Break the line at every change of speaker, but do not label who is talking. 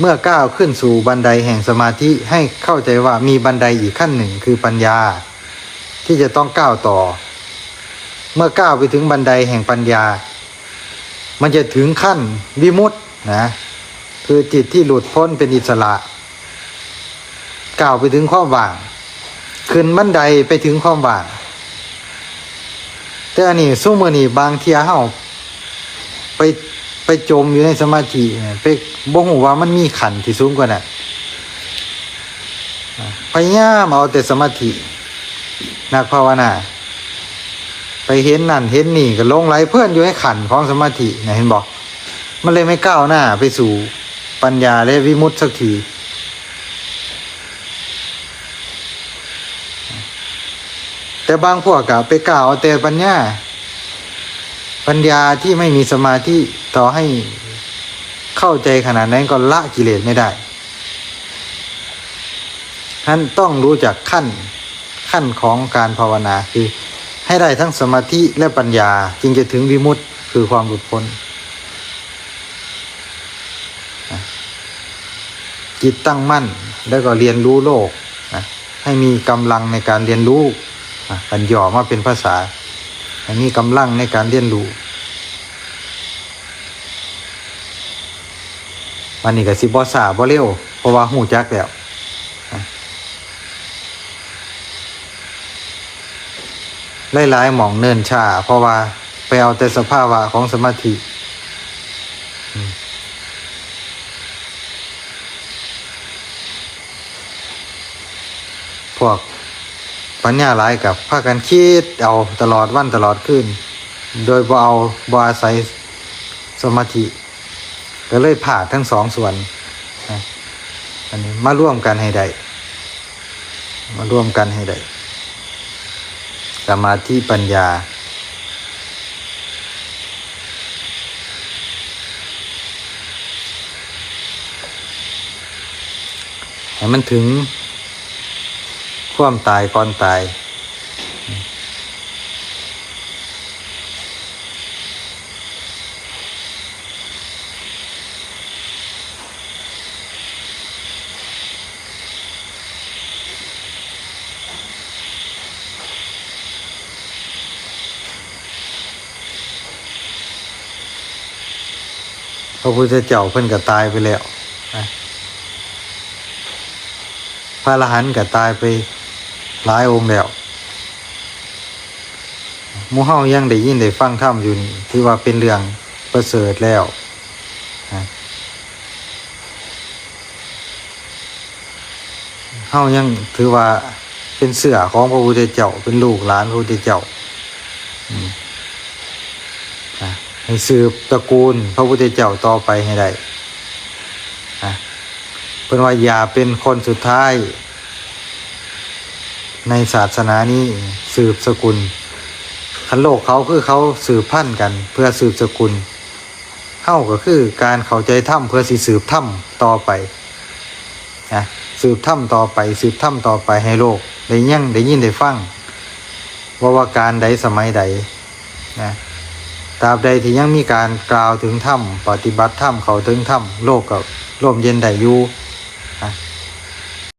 เมื่อก้าวขึ้นสู่บันไดแห่งสมาธิให้เข้าใจว่ามีบันไดอีกขั้นหนึ่งคือปัญญา ที่จะต้องก้าวต่อ เมื่อก้าวไปถึงบันไดแห่งปัญญา มันจะถึงขั้นวิมุตตินะคือจิตที่หลุดพ้นเป็นอิสระก้าวไปถึงความว่างขึ้นบันไดไปถึงความว่างแต่อันนี้สู้มือนี่บางเทียเฮาไป ไปจมอยู่ในสมาธิไปบ่ฮู้ว่ามันมีขันที่สูงกว่านั้นพยายามเอาแต่สมาธินักภาวนาไปเห็นนั่นเห็นนี่ก็ลงไหลเพื่อนอยู่ให้ขันของสมาธินะเห็นบอกมันเลยไม่ก้าวหน้าไปสู่ปัญญาและวิมุตติสักทีแต่บางพวกก็ไปกล่าวเอาแต่ปัญญา ปัญญาที่ไม่มีสมาธิต่อให้เข้าใจขนาดนั้นก็ละกิเลสไม่ได้ท่านต้องรู้จักขั้นขั้นของการภาวนาคือ ให้ได้ทั้งสมาธิและปัญญาจึงจะถึงวิมุตติคือความหลุดพ้น จิตตั้งมั่นแล้วก็เรียนรู้โลกนะให้มีกำลังในการเรียนรู้กันย่อมาเป็นภาษา ให้มีกำลังในการเรียนรู้วันนี้ก็สิบอสาบ่เร็วเพราะว่าหูจักแล้วหลายๆหมองเนินชาเพราะว่าไปเอาแต่สภาวะของสมาธิพวก ปัญญาหลายกับพากันคิดเอาตลอดวันตลอดคืนโดยบ่เอาบ่อาศัยสมาธิ ก็เลยผ่าทั้งสองส่วนอันนี้มาร่วมกันให้ได้มาร่วมกันให้ได้สมาธิปัญญาให้มันถึง ความตายก่อนตาย พระพุทธเจ้าเพิ่นก็ตายไปแล้วพระอรหันต์ก็ตายไป หลายองค์แล้วหมู่เฮายังได้ยินได้ฟังธรรมอยู่นี่ที่ว่าเป็นเรื่องประเสริฐแล้วเฮายังถือว่าเป็นเสือของพระพุทธเจ้าเป็นลูกหลานพระพุทธเจ้าให้สืบตระกูลพระพุทธเจ้าต่อไปให้ได้เป็นว่าอย่าเป็นคนสุดท้าย ในศาสนานี้สืบสกุลคันโลกเขาคือเขาสืบพันธุ์กัน เพื่อสืบสกุลเข้าก็คือการเข้าใจถ้ำเพื่อสิสืบถ้ำต่อไปนะสืบถ้ำต่อไป สืบถ้ำต่อไปให้โลก ได้ยั่งได้ยินได้ฟังว่าว่าการใดสมัยใดนะตราบใดที่ยังมีการกล่าวถึงถ้ำปฏิบัติถ้ำเขาถึงถ้ำโลกก็ร่มเย็นได้อยู่นะ